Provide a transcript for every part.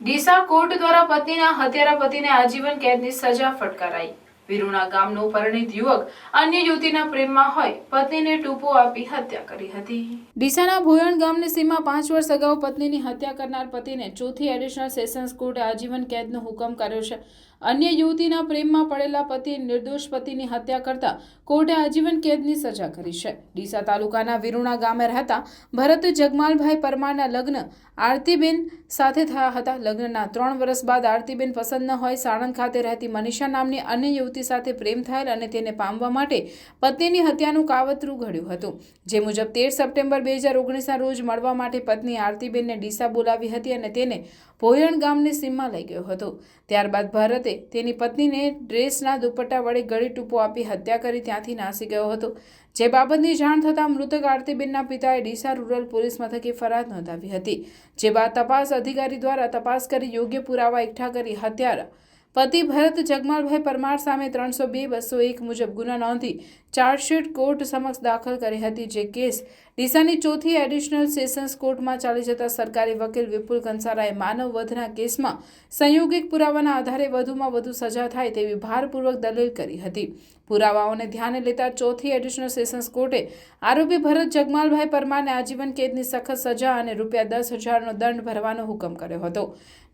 Deesa court દ્વારા પત્નીના હત્યારા પતિને આજીવન કેદની સજા ફટકારાઈ. વિરુણા ગામનો પરિણીત યુવક અન્ય યુવતીના પ્રેમમાં હોય, પત્નીને ટૂંપો આપી હત્યા કરી હતી. ડીસાના ભોયણ ગામની સીમા પાંચ વર્ષ અગાઉ પત્નીની હત્યા કરનાર પતિને ચોથી એડિશનલ સેશન્સ કોર્ટે આજીવન કેદનો હુકમ કર્યો છે. અન્ય યુવતીના પ્રેમમાં પડેલા પતિ નિર્દોષ પતિની હત્યા કરતા કોર્ટે આજીવન કેદની સજા કરી છે. ડીસા તાલુકાના વિરુણા ગામે રહેતા ભરત જગમાલભાઈ પરમારના લગ્ન આરતીબેન સાથે થયા હતા. લગ્નના ત્રણ વર્ષ બાદ આરતીબેન પસંદ ન હોય સાણંદ ખાતે રહેતી મનીષા નામની અન્ય યુવતી સાથે પ્રેમ થયેલ અને તેને પામવા માટે પત્નીની હત્યાનું કાવતરું ઘડ્યું હતું. જે મુજબ તેર સપ્ટેમ્બર બે હજાર ઓગણીસના રોજ મળવા માટે પત્ની આરતીબેનને ડીસા બોલાવી હતી અને તેને ભોયણ ગામની સીમમાં લઈ ગયો હતો. ત્યારબાદ ભરતે તેની પત્નીને ડ્રેસના દુપટ્ટા વડે ગળી ટૂંપો આપી હત્યા કરી ત્યાંથી નાસી ગયો હતો. જે બાબતની જાણ થતાં મૃતક આરતીબેનના પિતાએ ડીસા રૂરલ પોલીસ મથકે ફરિયાદ નોંધાવી હતી. જે બાદ તપાસ અધિકારી દ્વારા તપાસ કરી યોગ્ય પુરાવા એકઠા કરી હત્યારા પતિ ભરત જગમાલભાઈ પરમાર સામે ત્રણસો બે, બસો એક મુજબ ગુના નોંધી ચાર્જશીટ કોર્ટ સમક્ષ દાખલ કરી હતી જે કેસ ડીસાની ચોથી એડિશનલ સેશન્સ કોર્ટમાં ચાલી જતા સરકારી વકીલ વિપુલ કંસારાએ માનવ વધના કેસમાં સંયોગિક પુરાવાના આધારે વધુમાં વધુ સજા થાય તેવી ભારપૂર્વક દલીલ કરી હતી. પુરાવાઓને ધ્યાને લેતા ચોથી એડિશનલ સેશન્સ કોર્ટે આરોપી ભરત જગમાલભાઈ પરમારને આજીવન કેદની સખત સજા અને રૂપિયા દસ હજારનો દંડ ભરવાનો હુકમ કર્યો હતો.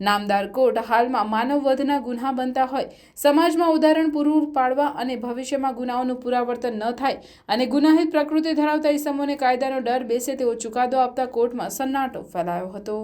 નામદાર કોર્ટ હાલમાં માનવ વધના ગુન્હા બનતા હોય, સમાજમાં ઉદાહરણ પૂરું પાડવા અને ભવિષ્યમાં ગુનાઓનું પુરાવર્તન ન થાય અને ગુનાહિત પ્રકૃતિ ધરાવતા ઇસમોને કાયદાનો ડર બેસે તેવો ચુકાદો આપતા કોર્ટમાં સન્નાટો ફેલાયો હતો.